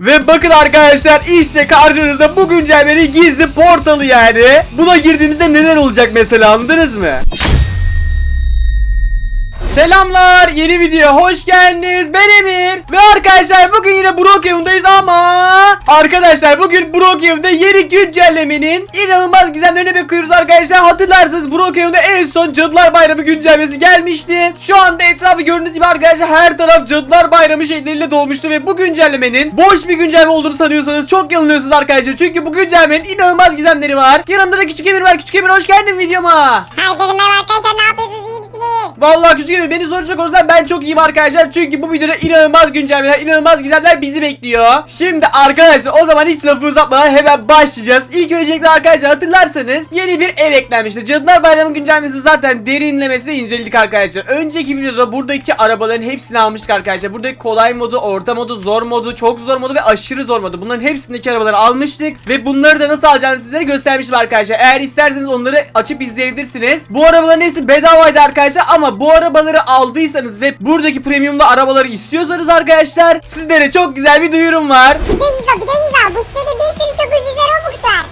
Ve bakın arkadaşlar işte karşınızda bu güncellemenin gizli portalı yani. Buna girdiğimizde neler olacak mesela anladınız mı? Selamlar yeni videoya hoş geldiniz. Ben Emir Ve arkadaşlar bugün yine Brookhaven'dayız ama Arkadaşlar bugün Brookhaven'da yeni güncellemenin inanılmaz gizemlerine bakıyoruz arkadaşlar. Hatırlarsınız Brookhaven'da en son Cadılar Bayramı güncellemesi gelmişti. Şu anda etrafı gördüğünüz gibi arkadaşlar her taraf Cadılar Bayramı şekliyle dolmuştu Ve bu güncellemenin boş bir güncelleme olduğunu sanıyorsanız çok yanılıyorsunuz arkadaşlar. Çünkü bu güncellemenin inanılmaz gizemleri var. Yanımda da Küçük Emir var. Küçük Emir hoş geldin videoma. Herkese merhaba arkadaşlar. Ne yapıyorsunuz misiniz? Vallahi küçük Emir beni soracak olursan ben çok iyiyim arkadaşlar. Çünkü bu videoda inanılmaz güncellemeler, inanılmaz gizemler bizi bekliyor. Şimdi arkadaşlar o zaman hiç lafı uzatmadan hemen başlayacağız. İlk öncelikle arkadaşlar hatırlarsanız yeni bir ev eklenmişti. Cadılar Bayramı güncellemesi zaten derinlemesine inceledik arkadaşlar. Önceki videoda buradaki arabaların hepsini almıştık arkadaşlar. Buradaki kolay modu, orta modu, zor modu, çok zor modu ve aşırı zor modu. Bunların hepsindeki arabaları almıştık ve bunları da nasıl alacağınızı sizlere göstermiştim arkadaşlar. Eğer isterseniz onları açıp izleyebilirsiniz. Bu arabaların hepsi bedavaydı arkadaşlar ama bu arabaları aldıysanız ve buradaki premiumda arabaları istiyorsanız arkadaşlar sizlere çok güzel bir duyurum var. Bir dakika bir dakika bu sitede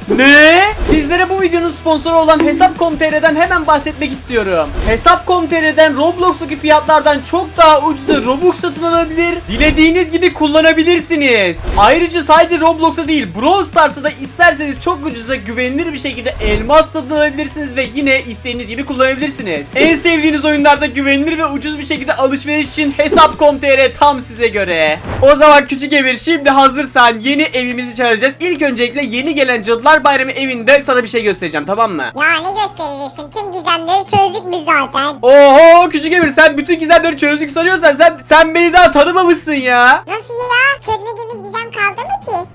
Ne? Sizlere bu videonun sponsoru olan Hesap.com.tr'den hemen bahsetmek istiyorum. Hesap.com.tr'den Roblox'taki fiyatlardan çok daha ucuza Robux satın alabilir, dilediğiniz gibi kullanabilirsiniz. Ayrıca sadece Roblox'a değil Brawl Stars'a da isterseniz çok ucuza güvenilir bir şekilde elmas satın alabilirsiniz ve yine istediğiniz gibi kullanabilirsiniz. En sevdiğiniz oyunlarda güvenilir ve ucuz bir şekilde alışveriş için Hesap.com.tr tam size göre. O zaman küçük Emir şimdi hazırsan yeni evimizi çağıracağız. İlk öncelikle yeni gelen Cadılar Bayramı evinde sana bir şey göstereceğim tamam mı? Ya ne göstereceksin tüm gizemleri çözdük biz zaten. Oho küçük Emir sen bütün gizemleri çözdük sanıyorsan sen sen beni daha tanımamışsın ya. Nasıl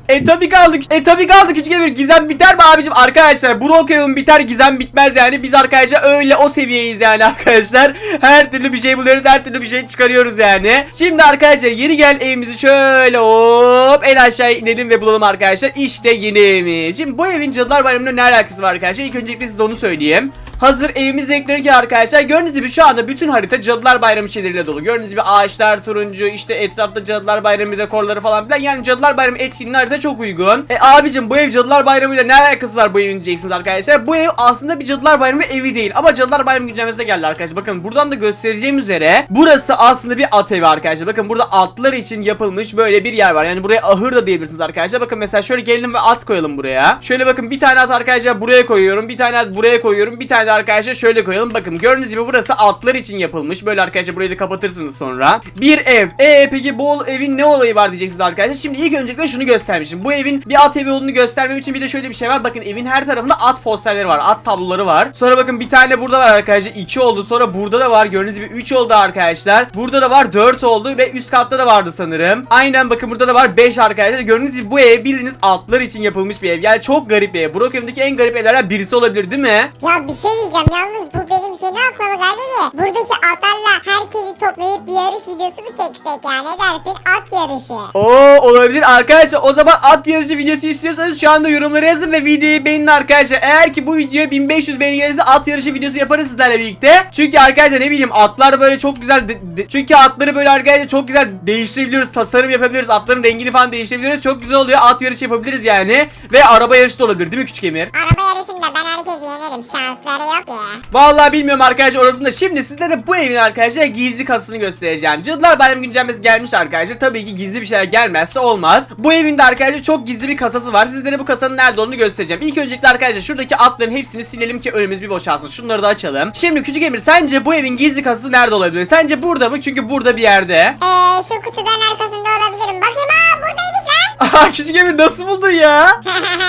E tabi kaldık. E tabi kaldı küçük Emir. Gizem biter mi abicim? Arkadaşlar Brookhaven biter gizem bitmez yani. Biz arkadaşlar öyle o seviyeyiz yani arkadaşlar. Her türlü bir şey buluyoruz. Her türlü bir şey çıkarıyoruz yani. Şimdi arkadaşlar yeni gel evimizi şöyle hop en aşağı inelim ve bulalım arkadaşlar. İşte yeni evimiz. Şimdi bu evin Cadılar Bayramı'nda ne alakası var arkadaşlar? İlk öncelikle size onu söyleyeyim. Hazır evimiz eklenirken arkadaşlar gördüğünüz gibi şu anda bütün harita Cadılar Bayramı şeyleriyle dolu. Gördüğünüz gibi ağaçlar turuncu işte etrafta Cadılar Bayramı dekorları falan filan. Yani Cadılar Bayramı etkinliğine harita çok uygun. E abicim bu ev Cadılar Bayramı ile ne alakası var bu evin diyeceksiniz arkadaşlar. Bu ev aslında bir Cadılar Bayramı evi değil ama Cadılar Bayramı güncellemesine geldi arkadaşlar. Bakın buradan da göstereceğim üzere burası aslında bir at evi arkadaşlar. Bakın burada atlar için yapılmış böyle bir yer var. Yani buraya ahır da diyebilirsiniz arkadaşlar. Bakın mesela şöyle gelelim ve at koyalım buraya. Şöyle bakın bir tane at arkadaşlar buraya koyuyorum. Bir tane at buraya koyuyorum. Bir tane de arkadaşlar şöyle koyalım. Bakın gördüğünüz gibi burası atlar için yapılmış. Böyle arkadaşlar burayı da kapatırsınız sonra. Bir ev. E peki bu evin ne olayı var diyeceksiniz arkadaşlar. Şimdi ilk öncelikle şunu göstermişim. Bu evin bir at evi olduğunu göstermem için bir de şöyle bir şey var. Bakın evin her tarafında at posterleri var. At tabloları var. Sonra bakın bir tane burada var arkadaşlar. 2 oldu. Sonra burada da var. Gördüğünüz gibi 3 oldu arkadaşlar. Burada da var 4 oldu ve üst katta da vardı sanırım. Aynen bakın burada da var 5 arkadaşlar. Gördüğünüz gibi bu ev bildiğiniz atlar için yapılmış bir ev. Yani çok garip bir ev. Brookhaven'daki en garip evlerden birisi olabilir değil mi? Ya bir şey diyeceğim yalnız bu benim şey ne yapmalı geldi de buradaki atlarla herkesi toplayıp bir yarış videosu mu çeksek ya ne dersin at yarışı. Oo olabilir arkadaşlar o zaman at yarışı videosu istiyorsanız şu anda yorumlara yazın ve videoyu beğenin arkadaşlar. Eğer ki bu videoya 1500 beğeni gelirse at yarışı videosu yaparız sizlerle birlikte. Çünkü arkadaşlar ne bileyim atlar böyle çok güzel de- de- çünkü atları böyle arkadaşlar çok güzel değiştirebiliyoruz. Tasarım yapabiliriz. Atların rengini falan değiştirebiliyoruz. Çok güzel oluyor. At yarışı yapabiliriz yani. Ve araba yarışı da olabilir değil mi küçük Emir? Araba yarışında ben herkesi yenerim şansları yok ki. Vallahi bilmiyorum arkadaşlar orasını da şimdi sizlere bu evin arkadaşlar gizli kasasını göstereceğim. Cadılar Bayramı güncellemesi gelmiş arkadaşlar. Tabii ki gizli bir şeyler gelmezse olmaz. Bu evin de arkadaşlar çok gizli bir kasası var. Sizlere bu kasanın nerede olduğunu göstereceğim. İlk öncelikle arkadaşlar şuradaki atların hepsini silelim ki önümüz bir boşalsın. Şunları da açalım. Şimdi küçük Emir sence bu evin gizli kasası nerede olabilir? Sence burada mı? Çünkü burada bir yerde. Eee şu kutudan arkasında olabilirim. Bakayım aa buradaymış lan. Aha küçük Emir nasıl buldun ya?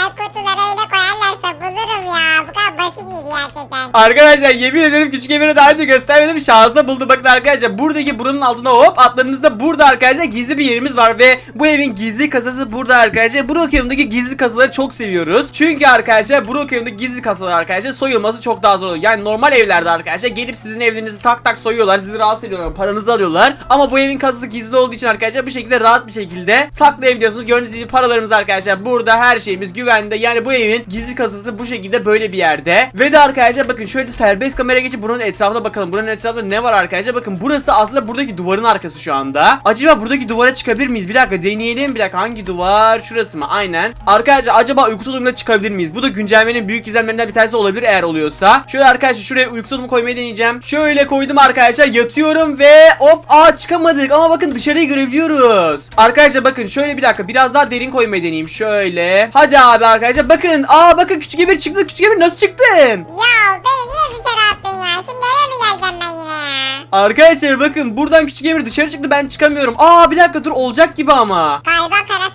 Kutulara öyle koyarlarsa bulurum ya. Basit miydi gerçekten? Arkadaşlar yemin ederim küçük Emir'e daha önce göstermedim. Şansa buldu. Bakın arkadaşlar buradaki burunun altına hop atlarınızda burada arkadaşlar gizli bir yerimiz var ve bu evin gizli kasası burada arkadaşlar. Brookhaven'daki gizli kasaları çok seviyoruz. Çünkü arkadaşlar Brookhaven'daki gizli kasalar arkadaşlar soyulması çok daha zor oluyor. Yani normal evlerde arkadaşlar gelip sizin evinizi tak tak soyuyorlar sizi rahatsız ediyorlar paranızı alıyorlar. Ama bu evin kasası gizli olduğu için arkadaşlar bu şekilde rahat bir şekilde saklayabiliyorsunuz. Gördüğünüz gibi paralarımız arkadaşlar burada her şeyimiz güvende. Yani bu evin gizli kasası bu şekilde böyle bir yerde şekilde. Ve de arkadaşlar bakın şöyle serbest kameraya geçip buranın etrafına bakalım. Buranın etrafında ne var arkadaşlar? Bakın burası aslında buradaki duvarın arkası şu anda. Acaba buradaki duvara çıkabilir miyiz? Bir dakika deneyelim. Bir dakika hangi duvar? Şurası mı? Aynen. Arkadaşlar acaba uyku tulumuna çıkabilir miyiz? Bu da güncellemenin büyük gizemlerinden bir tanesi olabilir eğer oluyorsa. Şöyle arkadaşlar şuraya uyku tulumu koymayı deneyeceğim. Şöyle koydum arkadaşlar. Yatıyorum ve hop aa çıkamadık ama bakın dışarıyı görebiliyoruz. Arkadaşlar bakın şöyle bir dakika biraz daha derin koymayı deneyeyim. Şöyle. Hadi abi arkadaşlar bakın. Aa bakın küçük emir çıktı. Küçük emir nasıl çıktın? Ya beni niye dışarı attın ya? Şimdi eve mi geleceğim ben yine ya? Arkadaşlar bakın buradan küçük emir dışarı çıktı ben çıkamıyorum. Aa bir dakika dur olacak gibi ama. Galiba boyunu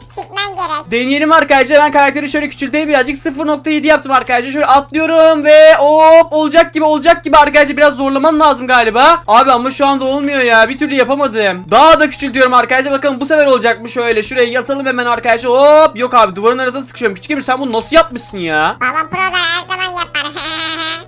küçültmen gerek. Deneyelim arkadaşlar. Ben karakteri şöyle küçülteyim. Birazcık 0.7 yaptım arkadaşlar. Şöyle atlıyorum ve hop olacak gibi olacak gibi arkadaşlar. Biraz zorlamam lazım galiba. Abi ama şu anda olmuyor ya. Bir türlü yapamadım. Daha da küçültüyorum arkadaşlar. Bakalım bu sefer olacak mı? Şöyle şuraya yatalım hemen arkadaşlar. Hop. Yok abi duvarın arasına sıkışıyorum. Küçük Emir sen bunu nasıl yapmışsın ya? Babam prolar her zaman.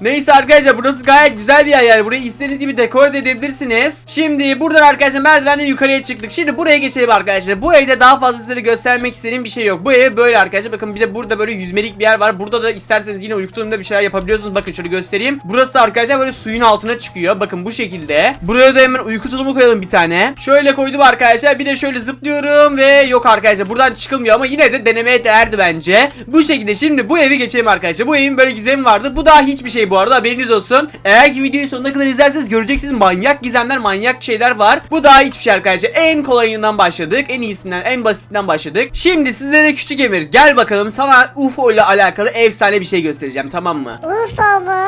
Neyse arkadaşlar burası gayet güzel bir yer yani burayı istediğiniz gibi dekor da edebilirsiniz. Şimdi buradan arkadaşlar merdivenle yukarıya çıktık. Şimdi buraya geçelim arkadaşlar. Bu evde daha fazla size göstermek istediğim bir şey yok. Bu ev böyle arkadaşlar. Bakın bir de burada böyle yüzmelik bir yer var. Burada da isterseniz yine uyku tulumunda bir şeyler yapabiliyorsunuz. Bakın şöyle göstereyim. Burası da arkadaşlar böyle suyun altına çıkıyor. Bakın bu şekilde. Buraya da hemen uyku tulumu koyalım bir tane. Şöyle koydum arkadaşlar. Bir de şöyle zıplıyorum ve yok arkadaşlar buradan çıkılmıyor ama yine de denemeye değerdi bence. Bu şekilde şimdi bu evi geçelim arkadaşlar. Bu evin böyle gizemi vardı. Bu daha hiçbir şey bu arada haberiniz olsun. Eğer ki videoyu sonuna kadar izlerseniz göreceksiniz manyak gizemler manyak şeyler var. Bu daha hiçbir şey arkadaşlar. En kolayından başladık. En iyisinden en basitinden başladık. Şimdi sizlere küçük Emir gel bakalım sana UFO ile alakalı efsane bir şey göstereceğim tamam mı? UFO mu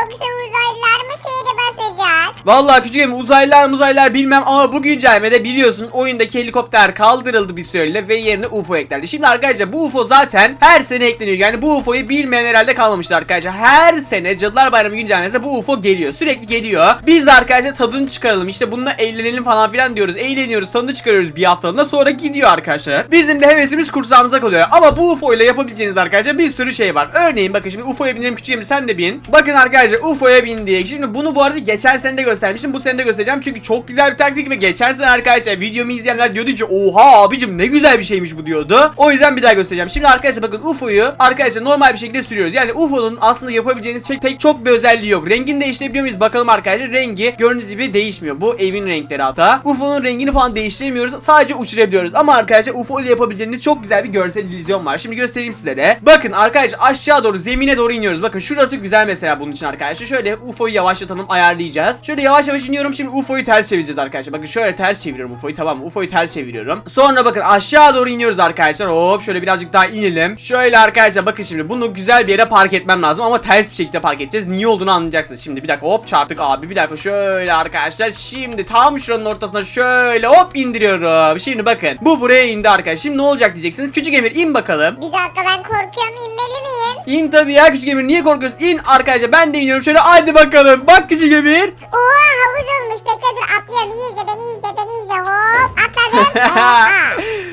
yoksa uzaylılar mı şehri basacak? Vallahi küçük Emir uzaylılar muzaylılar bilmem ama bu güncellemede biliyorsun oyundaki helikopter kaldırıldı bir süreyle ve yerine UFO eklendi. Şimdi arkadaşlar bu UFO zaten her sene ekleniyor. Yani bu UFO'yu bilmeyen herhalde kalmamıştır arkadaşlar. Her sene Cadılar Bayramı güncellemesinde bu UFO geliyor. Sürekli geliyor. Biz de arkadaşlar tadını çıkaralım. İşte bununla eğlenelim falan filan diyoruz. Eğleniyoruz tadını çıkarıyoruz bir haftalığına sonra gidiyor arkadaşlar. Bizim de hevesimiz kursağımıza kalıyor. Ama bu UFO ile yapabileceğiniz arkadaşlar bir sürü şey var. Örneğin bakın şimdi UFO'ya binelim küçük Emir sen de bin. Bakın arkadaşlar UFO'ya bindik. Şimdi bunu bu arada geçen sene de göstermiştim. Bu sene de göstereceğim. Çünkü çok güzel bir taktik ve geçen sene arkadaşlar videomu izleyenler diyordu ki oha abicim ne güzel bir şeymiş bu diyordu. O yüzden bir daha göstereceğim. Şimdi arkadaşlar bakın UFO'yu arkadaşlar normal bir şekilde sürüyoruz. Yani UFO'nun aslında yapabileceğiniz tek, tek çok bir özelliği yok. Rengini değiştirebiliyor muyuz? Bakalım arkadaşlar. Rengi gördüğünüz gibi değişmiyor. Bu evin renkleri hatta. UFO'nun rengini falan değiştiremiyoruz. Sadece uçurabiliyoruz. Ama arkadaşlar UFO ile yapabileceğiniz çok güzel bir görsel illüzyon var. Şimdi göstereyim sizlere. Bakın arkadaşlar aşağı doğru zemine doğru iniyoruz. Bakın şurası güzel mesela bunun için arkadaşlar. Şöyle UFO'yu yavaşlatalım ayarlayacağız. Şöyle yavaş yavaş iniyorum. Şimdi UFO'yu ters çevireceğiz arkadaşlar. Bakın şöyle ters çeviriyorum UFO'yu tamam? UFO'yu ters çeviriyorum. Sonra bakın aşağı doğru iniyoruz arkadaşlar. Hop şöyle birazcık daha inelim. Şöyle arkadaşlar bakın şimdi bunu güzel bir yere park etmem lazım ama ters bir şekilde park edeceğiz. Niye olduğunu anlayacaksınız. Şimdi bir dakika hop çarptık abi. Bir dakika şöyle arkadaşlar. Şimdi tam şuranın ortasına şöyle hop indiriyorum. Şimdi bakın bu buraya indi arkadaşlar. Şimdi ne olacak diyeceksiniz. Küçük Emir in bakalım. Bir dakika ben korkuyorum inmeli miyim? İn tabii ya küçük Emir niye korkuyorsun? İn arkadaşlar ben de iniyorum şöyle hadi bakalım. Bak küçük Emir. Oha havuz olmuş bekle dur atlıyorum iyi izle beni izle beni izle hop atladım. Oha.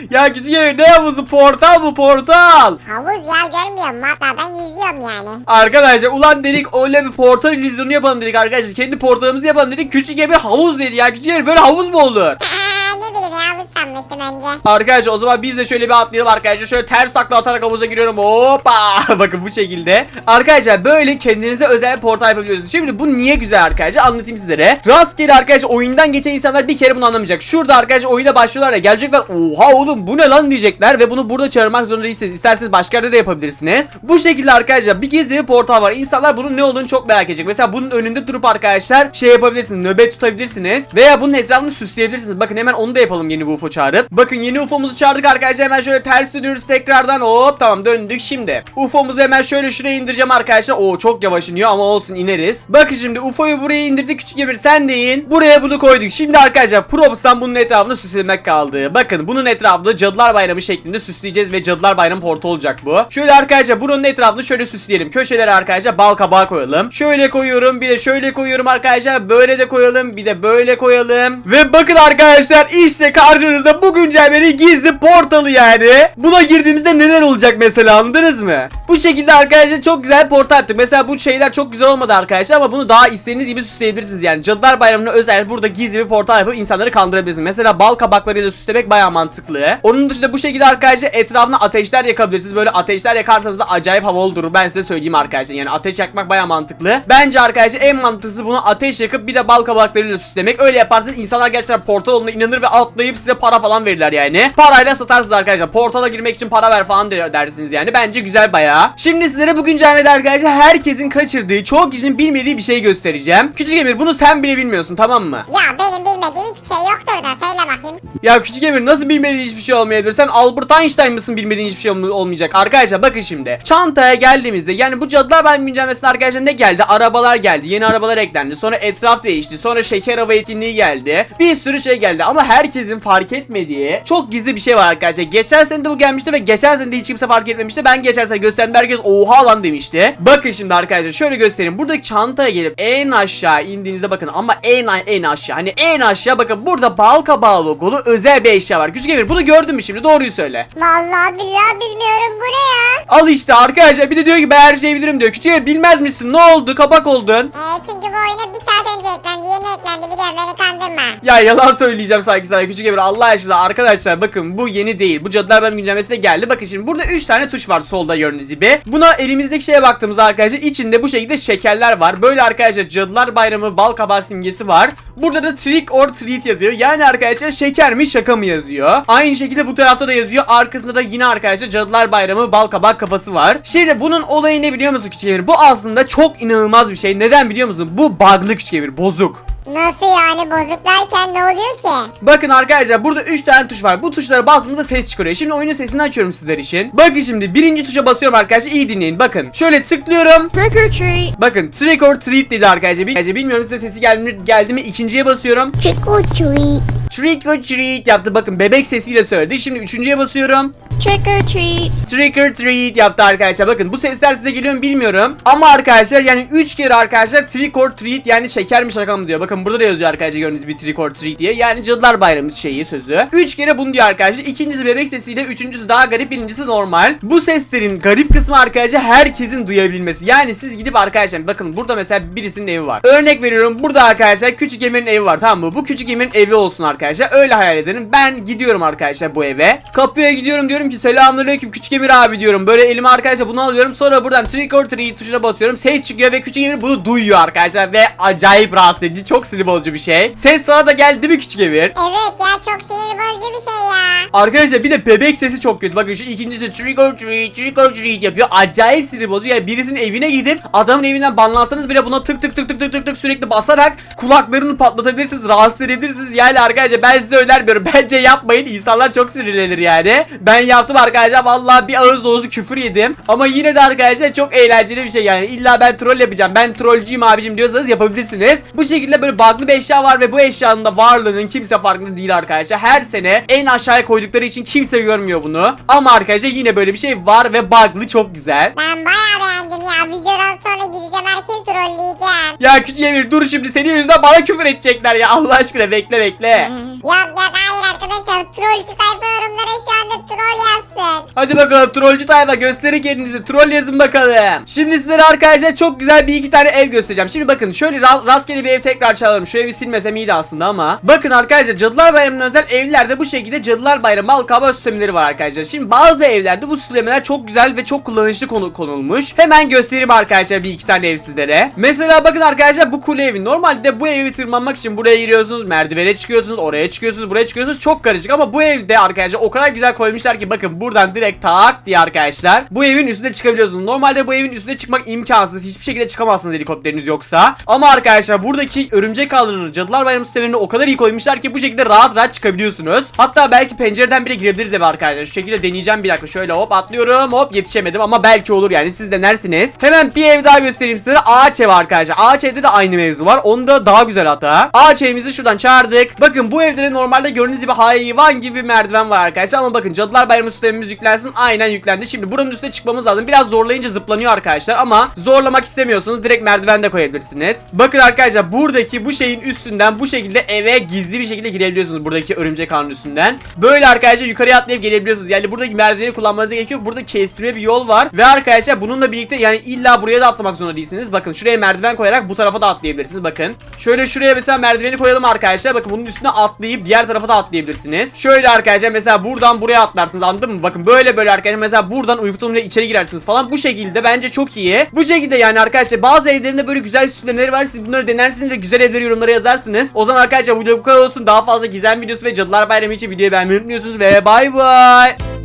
ya küçük Emir ne havuzu portal bu portal. Havuz ya görmüyorum hatta ben yüzüyorum yani. Arkadaşlar ulan dedik öyle bir portal illüzyonu yapalım dedik arkadaşlar. Kendi portalımızı yapalım dedik. Küçük Emir havuz dedi ya. Küçük Emir böyle havuz mu olur? Ne bileyim ya havuz sanmıştım. Arkadaşlar o zaman biz de şöyle bir atlayalım arkadaşlar. Şöyle ters takla atarak havuza giriyorum. Hoppa. Bakın bu şekilde. Arkadaşlar böyle kendinize özel portal yapabiliyorsunuz. Şimdi bu niye güzel arkadaşlar? Anlatayım sizlere. Rastgele arkadaşlar oyundan geçen insanlar bir kere bunu anlamayacak. Şurada arkadaşlar oyuna başlıyorlar ya gelecekler. Oha oğlum bu ne lan diyecekler ve bunu burada çağırmak zorunda değilsiniz. İsterseniz başka yerde de yapabilirsiniz. Bu şekilde arkadaşlar bir gizli bir portal var. İnsanlar bunun ne olduğunu çok merak edecek. Mesela bunun önünde durup arkadaşlar şey yapabilirsiniz. Nöbet tutabilirsiniz. Veya bunun etrafını süsleyebilirsiniz. Bakın hemen onu da yapalım yeni bir UFO çağırıp. Bakın yeni UFO'muzu çağırdık arkadaşlar. Hemen şöyle ters dönüyoruz tekrardan. Hop tamam döndük. Şimdi UFO'muzu hemen şöyle şuraya indireceğim arkadaşlar. Oo çok yavaş iniyor ama olsun ineriz. Bakın şimdi UFO'yu buraya indirdik. Küçük Emir sen de in. Buraya bunu koyduk. Şimdi arkadaşlar Probs'tan bunun etrafını süslemek kaldı. Bakın bunun etrafını Cadılar Bayramı şeklinde süsleyeceğiz ve Cadılar Bayramı portu olacak bu. Şöyle arkadaşlar buranın etrafını şöyle süsleyelim. Köşelere arkadaşlar bal kabağı koyalım. Şöyle koyuyorum. Bir de şöyle koyuyorum arkadaşlar. Böyle de koyalım. Bir de böyle koyalım. Ve bakın arkadaşlar işte karşı karşınızda bu güncellemenin gizli portalı yani. Buna girdiğimizde neler olacak mesela anladınız mı? Bu şekilde arkadaşlar çok güzel portal yaptık. Mesela bu şeyler çok güzel olmadı arkadaşlar ama bunu daha istediğiniz gibi süsleyebilirsiniz yani. Cadılar Bayramı'na özel burada gizli bir portal yapıp insanları kandırabilirsiniz. Mesela bal kabaklarıyla süslemek baya mantıklı. Onun dışında bu şekilde arkadaşlar etrafına ateşler yakabilirsiniz. Böyle ateşler yakarsanız da acayip havalı durur. Ben size söyleyeyim arkadaşlar. Yani ateş yakmak baya mantıklı. Bence arkadaşlar en mantıklısı bunu ateş yakıp bir de bal kabaklarıyla süslemek. Öyle yaparsanız insanlar gerçekten portal olduğuna inanır ve atlayıp size para falan verirler yani. Parayla satarsınız arkadaşlar. Portala girmek için para ver falan der- dersiniz yani. Bence güzel bayağı. Şimdi sizlere bu güncellemede arkadaşlar herkesin kaçırdığı, çoğu kişinin bilmediği bir şey göstereceğim. Küçük Emir bunu sen bile bilmiyorsun tamam mı? Ya benim bilmediğim hiçbir şey yoktur da söyle bakayım. Ya küçük Emir nasıl bilmediğin hiçbir şey olmayabilir? Sen Albert Einstein mısın bilmediğin hiçbir şey olm- olmayacak? Arkadaşlar bakın şimdi. Çantaya geldiğimizde yani bu Cadılar Bayramı güncellemesinde arkadaşlar ne geldi? Arabalar geldi. Yeni arabalar eklendi. Sonra etraf değişti. Sonra şeker hava etkinliği geldi. Bir sürü şey geldi ama herkesin fark etmediği çok gizli bir şey var arkadaşlar. Geçen sene de bu gelmişti ve geçen sene de hiç kimse fark etmemişti. Ben geçen sene gösterdim herkes oha lan demişti. Bakın şimdi arkadaşlar şöyle göstereyim. Buradaki çantaya gelip en aşağı indiğinizde bakın ama en en aşağı hani en aşağı bakın burada bal kabağı logolu özel bir eşya var. Küçük Emir bunu gördün mü şimdi doğruyu söyle. Vallahi billahi bilmiyorum bu ne ya? Al işte arkadaşlar bir de diyor ki ben her şeyi bilirim diyor. Küçük Emir bilmez misin ne oldu kapak oldun. Ee, çünkü bu oyuna bir saat önce eklendi yeni eklendi biliyorum beni kandırma. Ya yalan söyleyeceğim sanki sana küçük Emir Allah aşkına arkadaşlar bakın bu yeni değil. Bu Cadılar Bayramı güncellemesine geldi. Bakın şimdi burada 3 tane tuş var solda gördüğünüz gibi. Buna elimizdeki şeye baktığımızda arkadaşlar içinde bu şekilde şekerler var. Böyle arkadaşlar Cadılar Bayramı bal kabağı simgesi var. Burada da trick or treat yazıyor. Yani arkadaşlar şeker mi şaka mı yazıyor. Aynı şekilde bu tarafta da yazıyor. Arkasında da yine arkadaşlar Cadılar Bayramı bal kabak kafası var. Şimdi bunun olayı ne biliyor musun küçük? Bu aslında çok inanılmaz bir şey. Neden biliyor musun? Bu bug'lı küçük. Bozuk. Nasıl yani bozuk derken ne oluyor ki? Bakın arkadaşlar burada 3 tane tuş var. Bu tuşlara bastığımızda ses çıkarıyor. Şimdi oyunun sesini açıyorum sizler için. Bakın şimdi birinci tuşa basıyorum arkadaşlar. İyi dinleyin. Bakın şöyle tıklıyorum. Trick or treat. Bakın trick or treat dedi arkadaşlar. Bil- Bilmiyorum size sesi geldi mi, geldi mi? İkinciye basıyorum. Trick or treat. Trick or treat yaptı. Bakın bebek sesiyle söyledi. Şimdi üçüncüye basıyorum. Trick or treat. Trick or treat yaptı arkadaşlar. Bakın bu sesler size geliyor mu bilmiyorum. Ama arkadaşlar yani 3 kere arkadaşlar trick or treat yani şeker mi şaka mı diyor. Bakın burada da yazıyor arkadaşlar gördüğünüz gibi trick or treat diye. Yani Cadılar Bayramı şeyi sözü. 3 kere bunu diyor arkadaşlar. İkincisi bebek sesiyle, üçüncüsü daha garip, birincisi normal. Bu seslerin garip kısmı arkadaşlar herkesin duyabilmesi. Yani siz gidip arkadaşlar bakın burada mesela birisinin evi var. Örnek veriyorum burada arkadaşlar küçük Emir'in evi var tamam mı? Bu küçük Emir'in evi olsun arkadaşlar. Öyle hayal edelim. Ben gidiyorum arkadaşlar bu eve. Kapıya gidiyorum diyorum ki selamünaleyküm küçük Emir abi diyorum. Böyle elime arkadaşlar bunu alıyorum. Sonra buradan trick or treat tuşuna basıyorum. Ses çıkıyor ve küçük Emir bunu duyuyor arkadaşlar. Ve acayip rahatsız edici. Çok sinir bozucu bir şey. Ses sana da geldi mi küçük Emir? Evet ya çok sinir bozucu bir şey ya. Arkadaşlar bir de bebek sesi çok kötü. Bakın şu ikincisi trick or treat, trick or treat yapıyor. Acayip sinir bozucu. Yani birisinin evine gidip adamın evinden banlansanız bile buna tık tık tık tık tık tık tık sürekli basarak kulaklarını patlatabilirsiniz. Rahatsız edebilirsiniz. Yani arkadaşlar ben size önermiyorum. Bence yapmayın. İnsanlar çok sinirlenir yani. Ben yaptım arkadaşlar. Vallahi bir ağız dolusu küfür yedim. Ama yine de arkadaşlar çok eğlenceli bir şey yani. İlla ben troll yapacağım. Ben trollcüyüm abicim diyorsanız yapabilirsiniz. Bu şekilde böyle bug'lı bir eşya var ve bu eşyanın da varlığının kimse farkında değil arkadaşlar. Her sene en aşağıya koydukları için kimse görmüyor bunu. Ama arkadaşlar yine böyle bir şey var ve bug'lı çok güzel. Ben bayağı beğendim ya. Videodan sonra gideceğim herkesi trolleyeceğim. Ya küçük Emir dur şimdi senin yüzünden bana küfür edecekler ya Allah aşkına bekle bekle. Yok yok hayır arkadaşlar trollcü sayfa yorumlara şu anda troll yazsın. Hadi bakalım trollcü tayfa gösterin kendinizi troll yazın bakalım. Şimdi sizlere arkadaşlar çok güzel bir iki tane ev göstereceğim. Şimdi bakın şöyle ra- rastgele bir ev tekrar çalalım. Şu evi silmesem iyiydi aslında ama. Bakın arkadaşlar Cadılar Bayramı'nın özel evlerde bu şekilde Cadılar Bayramı bal kabağı süslemeleri var arkadaşlar. Şimdi bazı evlerde bu süslemeler çok güzel ve çok kullanışlı konu konulmuş. Hemen göstereyim arkadaşlar bir iki tane ev sizlere. Mesela bakın arkadaşlar bu kule evi. Normalde bu evi tırmanmak için buraya giriyorsunuz. Merdivene çıkıyorsunuz. Oraya çıkıyorsunuz. Buraya çıkıyorsunuz. Çok karışık ama bu evde arkadaşlar o kadar güzel koymuşlar ki bakın buradan direkt tak diye arkadaşlar. Bu evin üstüne çıkabiliyorsunuz. Normalde bu evin üstüne çıkmak imkansız. Hiçbir şekilde çıkamazsınız helikopteriniz yoksa. Ama arkadaşlar buradaki örümcek ağlarını Cadılar Bayramı sistemlerini o kadar iyi koymuşlar ki bu şekilde rahat rahat çıkabiliyorsunuz. Hatta belki pencereden bile girebiliriz eve arkadaşlar. Şu şekilde deneyeceğim bir dakika. Şöyle hop atlıyorum. Hop yetişemedim ama belki olur yani. Siz denersiniz. Hemen bir ev daha göstereyim size. Ağaç ev arkadaşlar. Ağaç evde de aynı mevzu var. Onda daha güzel hatta. Ağaç evimizi şuradan çağırdık. Bakın bu evde de normalde gördüğünüz gibi hayvan gibi merdiven var arkadaşlar. Ama bakın Cadılar Bayramı sistemimiz yüklensin. Aynen yüklendi. Şimdi buranın üstüne çıkmamız lazım. Biraz zorlayınca zıplanıyor arkadaşlar ama zorlamak istemiyorsunuz. Direkt merdiven de koyabilirsiniz. Bakın arkadaşlar buradaki bu şeyin üstünden bu şekilde eve gizli bir şekilde girebiliyorsunuz. Buradaki örümcek ağının üstünden. Böyle arkadaşlar yukarıya atlayıp gelebiliyorsunuz. Yani buradaki merdiveni kullanmanıza gerek yok. Burada kestirme bir yol var. Ve arkadaşlar bununla birlikte yani illa buraya da atlamak zorunda değilsiniz. Bakın şuraya merdiven koyarak bu tarafa da atlayabilirsiniz. Bakın. Şöyle şuraya mesela merdiveni koyalım arkadaşlar. Bakın bunun üstüne atlayıp diğer tarafa da atlayabilirsiniz. Şöyle arkadaşlar mesela buradan buraya atlarsınız anladın mı? Bakın böyle böyle arkadaşlar mesela buradan uyku tulumuyla içeri girersiniz falan. Bu şekilde bence çok iyi. Bu şekilde yani arkadaşlar bazı evlerinde böyle güzel süslemeleri var. Siz bunları denersiniz ve güzel evleri yorumlara yazarsınız. O zaman arkadaşlar video bu kadar olsun. Daha fazla gizem videosu ve cadılar bayramı için videoyu beğenmeyi unutmuyorsunuz ve bay bay.